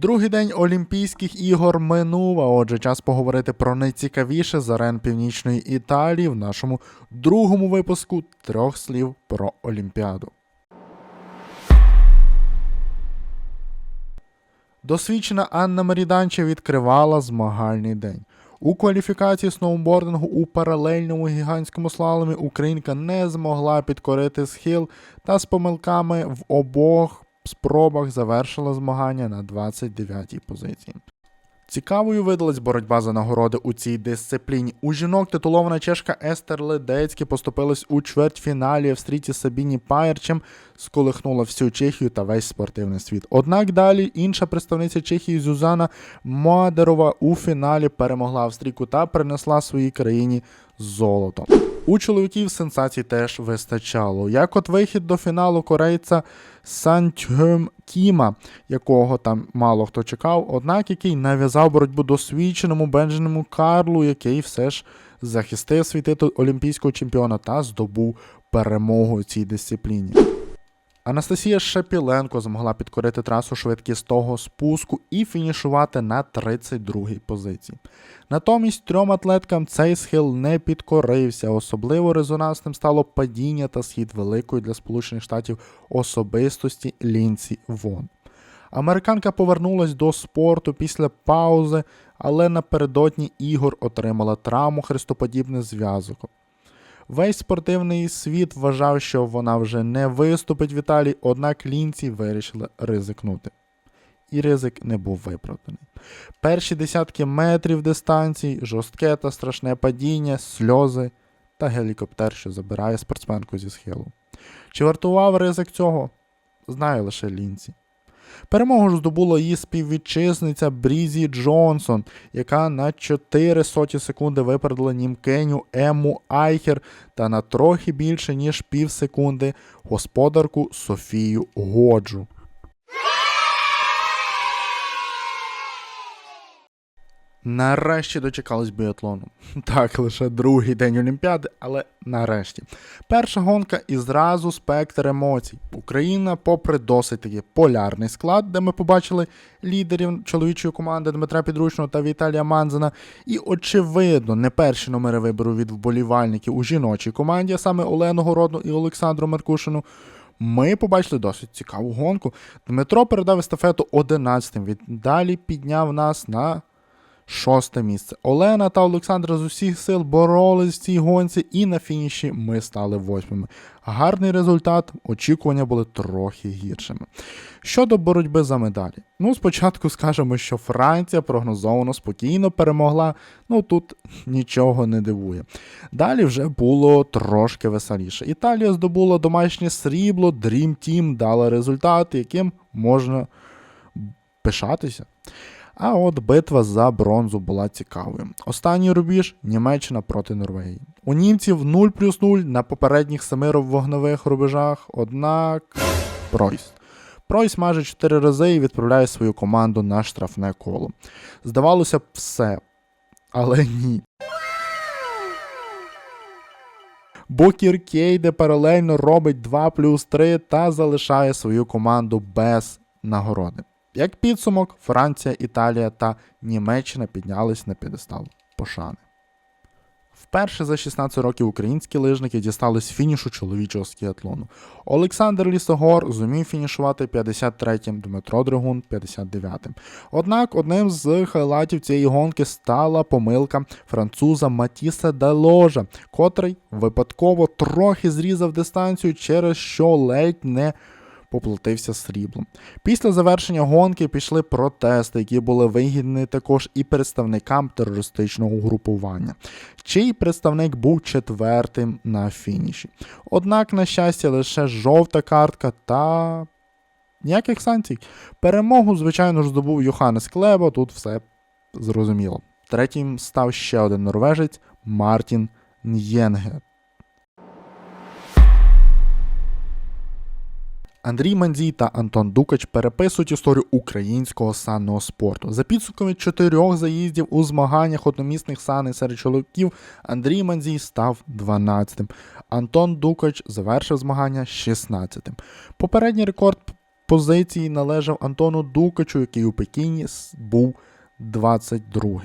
Другий день Олімпійських ігор минув, а отже, час поговорити про найцікавіше з арен Північної Італії в нашому другому випуску трьох слів про Олімпіаду. Досвідчена Анна Маріданча відкривала змагальний день. У кваліфікації сноубордингу у паралельному гігантському слаломі українка не змогла підкорити схил та з помилками в обох спробах завершила змагання на 29-й позиції. Цікавою видалась боротьба за нагороди у цій дисципліні. У жінок титулована чешка Естер Ледецькі поступилась у чвертьфіналі австрійці Сабіні Пайерчем, сколихнула всю Чехію та весь спортивний світ. Однак далі інша представниця Чехії Зюзана Мадерова у фіналі перемогла Австрійку та принесла своїй країні золото. У чоловіків сенсацій теж вистачало. Як от вихід до фіналу корейця Сантьгем Кіма, якого там мало хто чекав, однак який нав'язав боротьбу досвідченому Бенджаміну Карлу, який все ж захистив свій титул олімпійського чемпіона та здобув перемогу у цій дисципліні. Анастасія Шепіленко змогла підкорити трасу швидкістого спуску і фінішувати на 32-й позиції. Натомість трьом атлеткам цей схил не підкорився. Особливо резонансним стало падіння та схід великої для Сполучених Штатів особистості Лінці Вон. Американка повернулась до спорту після паузи, але напередодні ігор отримала травму хрестоподібний зв'язок. Весь спортивний світ вважав, що вона вже не виступить в Італії, однак лінці вирішили ризикнути. І ризик не був виправданий. Перші десятки метрів дистанції, жорстке та страшне падіння, сльози та гелікоптер, що забирає спортсменку зі схилу. Чи вартував ризик цього? Знає лише лінці. Перемогу ж здобула її співвітчизниця Брізі Джонсон, яка на 4 соті секунди випередила німкеню Ему Айхер та на трохи більше, ніж пів секунди господарку Софію Годжу. Нарешті дочекались біатлону. Так, лише другий день Олімпіади, але нарешті. Перша гонка і зразу спектр емоцій. Україна, попри досить таки полярний склад, де ми побачили лідерів чоловічої команди Дмитра Підручного та Віталія Манзена, і, очевидно, не перші номери вибору від вболівальників у жіночій команді, а саме Олену Городну і Олександру Меркушину. Ми побачили досить цікаву гонку. Дмитро передав естафету 11-тим. Він далі підняв нас на шосте місце. Олена та Олександра з усіх сил боролись в цій гонці, і на фініші ми стали восьмими. Гарний результат, очікування були трохи гіршими. Щодо боротьби за медалі, ну спочатку скажемо, що Франція прогнозовано спокійно перемогла, ну тут нічого не дивує. Далі вже було трошки веселіше. Італія здобула домашнє срібло, Dream Team дала результат, яким можна пишатися. А от битва за бронзу була цікавою. Останній рубіж Німеччина проти Норвегії. У німців 0 плюс 0 на попередніх семи вогневих рубежах, однак Пройс. Пройс майже 4 рази і відправляє свою команду на штрафне коло. Здавалося б, все. Але ні. Бокір Кейде паралельно робить 2 плюс 3 та залишає свою команду без нагороди. Як підсумок, Франція, Італія та Німеччина піднялись на п'єдестал пошани. Вперше за 16 років українські лижники дістались фінішу чоловічого скіатлону. Олександр Лісогор зумів фінішувати 53-м, Дмитро Дригун 59-м. Однак одним з хайлайтів цієї гонки стала помилка француза Матіса Деложа, котрий випадково трохи зрізав дистанцію, через що ледь не поплатився сріблом. Після завершення гонки пішли протести, які були вигідні також і представникам терористичного угрупування, чий представник був четвертим на фініші. Однак, на щастя, лише жовта картка та. Ніяких санкцій. Перемогу, звичайно ж, здобув Йоханнес Клебо, тут все зрозуміло. Третім став ще один норвежець Мартін Н'єнге. Андрій Мандзій та Антон Дукач переписують історію українського санного спорту. За підсумками чотирьох заїздів у змаганнях одномісних саней серед чоловіків Андрій Мандзій став 12-тим. Антон Дукач завершив змагання 16-тим. Попередній рекорд позиції належав Антону Дукачу, який у Пекіні був 22.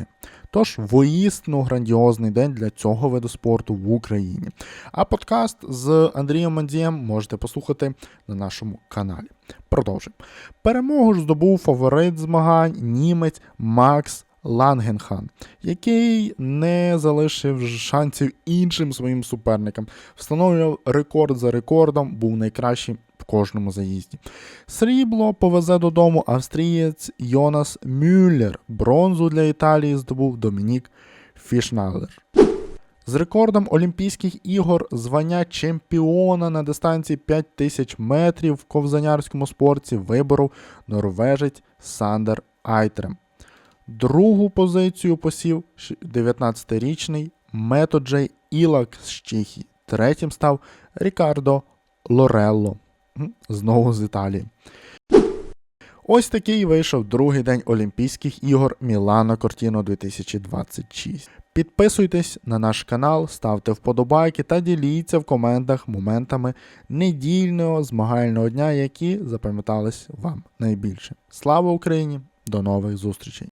Тож, воїстину грандіозний день для цього виду спорту в Україні. А подкаст з Андрієм Мандієм можете послухати на нашому каналі. Продовжуємо. Перемогу ж здобув фаворит змагань німець Макс Лангенхан, який не залишив шансів іншим своїм суперникам, встановлював рекорд за рекордом, був найкращим в кожному заїзді. Срібло повезе додому австрієць Йонас Мюллер. Бронзу для Італії здобув Домінік Фішналер. З рекордом Олімпійських ігор звання чемпіона на дистанції 5000 метрів в ковзанярському спорті виборов норвежець Сандер Айтрем. Другу позицію посів 19-річний Методжей Ілак з Чехії. Третім став Рікардо Лорелло. Знову з Італії. Ось такий вийшов другий день Олімпійських ігор Мілано Кортіно 2026. Підписуйтесь на наш канал, ставте вподобайки та діліться в коментах моментами недільного змагального дня, які запам'ятались вам найбільше. Слава Україні! До нових зустрічей!